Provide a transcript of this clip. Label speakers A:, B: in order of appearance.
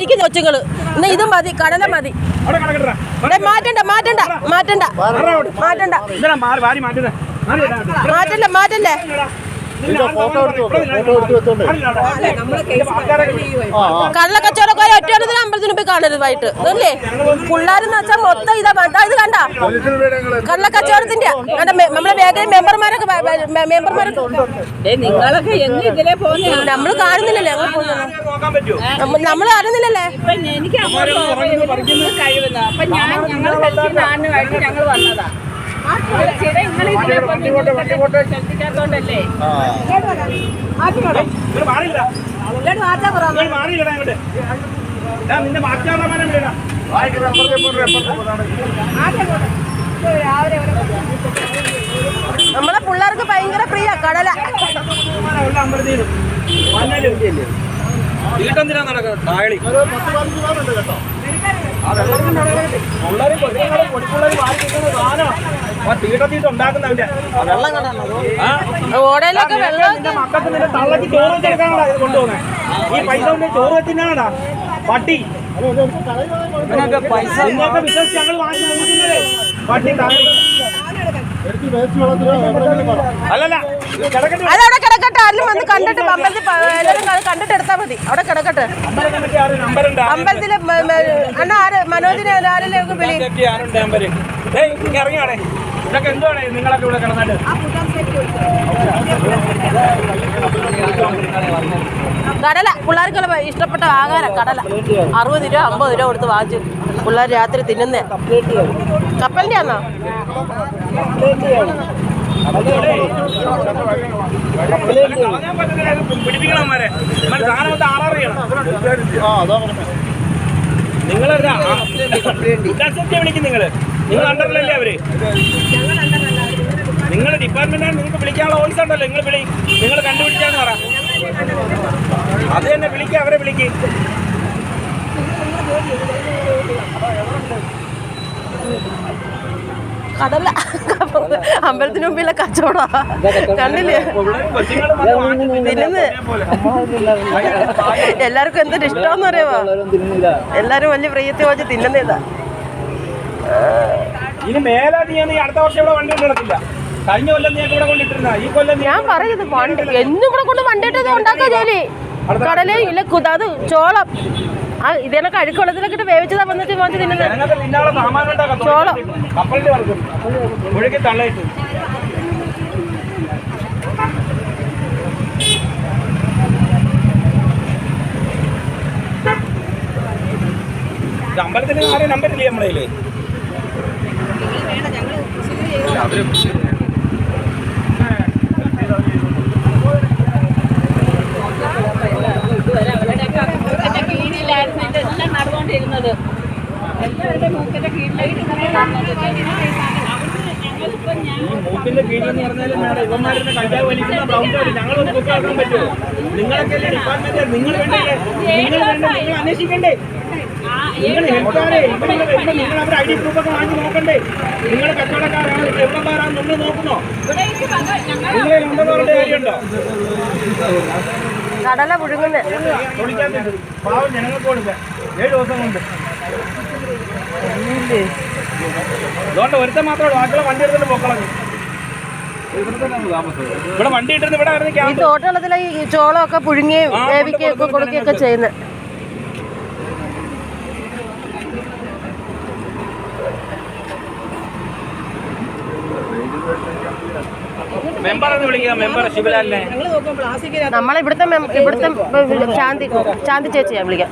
A: എനിക്ക് കൊച്ചുങ്ങൾ എന്നാ ഇത് മതി കടല മതി.
B: മാറ്റണ്ട
A: മാറ്റണ്ട മാറ്റണ്ട. മാറ്റണ്ട. മാറ്റണ്ട മാറ്റണ്ട?
B: എന്തിനാ മാറി വാരി മാറ്റുന്നത് മാറി ഇടാ.
A: മാറ്റല്ല മാറ്റല്ലേ
B: ഇതിന്റെ ആൾ
C: ഫോട്ടോ എടുത്ത് ഫോട്ടോ എടുത്ത് വെച്ചോണ്ട്.
B: മാറി ഇടാ. ആൾക്കാരെ-
C: ആ ആ
A: കടല കച്ചവടക്കാരെ ഒറ്റ അമ്പലത്തിന് പോയി കാണരുത് വൈകിട്ട് അതല്ലേ പിള്ളേരെന്ന് വെച്ചാൽ മൊത്തം ഇതാ ഇത് കണ്ട കടല കച്ചവടത്തിന്റെ കണ്ട നമ്മളെ മേഖല മെമ്പർമാരൊക്കെ മെമ്പർമാരൊക്കെ
D: നിങ്ങളൊക്കെ എന്ന് ഇതിലെ പോകുന്ന
A: നമ്മൾ കാണുന്നില്ലല്ലേ ഞങ്ങൾ പോകുന്നത് നമ്മൾ കാണുന്നില്ലല്ലേ
D: ഇപ്പൊ എനിക്ക് കഴിവുന്ന അപ്പൊ ഞാൻ ഞങ്ങൾ ഞങ്ങൾ വന്നതാ
A: നമ്മളെ പിള്ളേർക്ക് ഭയങ്കര പ്രിയ കടല.
B: പൊടിപ്പിള്ളേരും വാരി കിട്ടുന്ന സാധനമാണ് തീട്ടത്തീട്ട് ഉണ്ടാക്കുന്നവന്റെ
A: ഓടയിലൊക്കെ വെള്ളം
B: മക്കൾക്ക് നിന്റെ തള്ളക്ക് ചോറ് വെച്ചെടുക്കാനാടാ ഇത് കൊണ്ടുപോകുന്നത് ഈ പൈസ കൊണ്ട് ചോറ് വെച്ചിനാടാ പട്ടി പൈസ നിങ്ങൾക്ക് വിശ്വസിച്ച് ഞങ്ങൾ വാങ്ങി നോക്കുന്നതേ പട്ടി താഴെ
C: എടുത്ത്
B: അല്ലല്ല
A: അതവിടെ കിടക്കട്ടെ. ആരും വന്ന് കണ്ടിട്ട് അമ്പലത്തിൽ എല്ലാവരും കണ്ടിട്ട് എടുത്താൽ മതി. അവിടെ കിടക്കട്ടെ. അമ്പലത്തിൽ അണ്ണാ ആര്? മനോജിനെ ആരെങ്കിലും വിളി
B: കമ്മിറ്റി ഏയ് ഇങ്ങ് ഇറങ്ങിയാണേ ഇതൊക്കെ എന്താണ് നിങ്ങളൊക്കെ ഇവിടെ കിടന്നിട്ട്?
A: കടല. പിള്ളേർക്ക് ഇഷ്ടപ്പെട്ട ആഹാരം കടല. അറുപത് രൂപ അമ്പത് രൂപ കൊടുത്ത് വാങ്ങിച്ചു പിള്ളേർ രാത്രി തിന്നുന്നേ. കപ്പലിന്റെ ആണോ
B: നിങ്ങളല്ല സത്യം വിളിക്കും നിങ്ങൾ. നിങ്ങൾ അണ്ടറിലല്ലേ അവർ? നിങ്ങൾ ഡിപ്പാർട്ട്മെന്റാണ് നിങ്ങൾക്ക് വിളിക്കാനുള്ള ഓഫീസ് ഉണ്ടല്ലോ. നിങ്ങൾ വിളി നിങ്ങൾ കണ്ടുപിടിക്കാന്ന് പറ. അത് തന്നെ വിളിക്കുക അവരെ വിളിക്ക്.
A: കടല അമ്പലത്തിന് മുമ്പിലെ കച്ചവടം കണ്ടില്ലേ. എല്ലാവർക്കും എന്തൊരു ഇഷ്ടമെന്ന് അറിയാമോ എല്ലാരും വലിയ പ്രിയത്തെ വെച്ച് തിന്നുന്നതാ
B: ഇനി മേലാ അടുത്ത വർഷം ഇവിടെ വണ്ടി കൊണ്ട് നടക്കില്ല കഴിഞ്ഞ കൊല്ലം നീ ഇവിടെ കൊണ്ടിട്ടിരുന്ന? ഈ കൊല്ലം
A: ഞാൻ പറയുന്നത് വണ്ടി എന്നും കൂടെ കൊണ്ട് വണ്ടിയിട്ട് ഉണ്ടാക്കുക ജോലി. കടലേ ഇല്ല കുതാത് ചോളം. ആ ഇതേനെ കഴുക്കുള്ളതിലൊക്കെ ഇട്ട് വേവിച്ചതാ വന്നിട്ട് വാങ്ങിച്ച് തിന്നുന്നത്. ചോളം.
B: അമ്പലത്തിന് ആരെ നമ്പർ ഇല്ലേ നമ്മുടെ
D: മൂക്കിന്റെ
B: കീഴിൽ എന്ന് പറഞ്ഞാലും വേണ്ട. ഇവന്മാരുടെ കഞ്ചാവ് വലിക്കുന്ന ബ്രൗൺ ഷർട്ട് ഞങ്ങളൊന്ന് കുക്കാക്കാൻ പറ്റുമോ? നിങ്ങളൊക്കെ അല്ലേ ഡിപ്പാർട്ട്മെന്റ്? നിങ്ങൾ വേണ്ടേ? നിങ്ങൾ വേണ്ട? നിങ്ങൾ അന്വേഷിക്കണ്ടേ? നിങ്ങൾ ഹെൽത്താരെ ഇവിടെ വരുമ്പോ നിങ്ങൾ അവരുടെ ഐ ഡി പ്രൂഫ് ഒക്കെ വാങ്ങി നോക്കണ്ടേ? നിങ്ങൾ കച്ചവടക്കാരാണ്? എവിടെക്കാരാണ് നമ്മൾ നോക്കുന്നോ? നിങ്ങളെ ഉണ്ടെന്ന് പറഞ്ഞ കാര്യമുണ്ടോ?
A: കടല പുഴുങ്ങുന്നേ.
B: തൊളിക്കാൻ പാവം ജനങ്ങൾക്ക് കൊടുക്കുക ഏഴ് ദിവസം കൊണ്ട്. അതുകൊണ്ട് ഒരുത്തൻ മാത്രമേ ഉള്ളൂ. ബാക്കിയുള്ള വണ്ടി എടുത്തിട്ട് പൊക്കളഞ്ഞു ഇവിടെ വണ്ടി ഇട്ടിരുന്ന് ഇവിടെ
A: ഈ തോട്ടത്തിലെ ഈ ചോളമൊക്കെ പുഴുങ്ങുകയും
B: വേവിക്കുകയൊക്കെ
A: വേവിക്കുകയും ഒക്കെ
B: കൊണ്ട്
A: കൊടുക്കുകയൊക്കെ ചെയ്യുന്നത്
B: മെമ്പർ എന്ന് വിളിക്കുക മെമ്പർ
A: നമ്മളെ ഇവിടുത്തെ ശാന്തി ശാന്തി ചേച്ചിയാ വിളിക്കാം.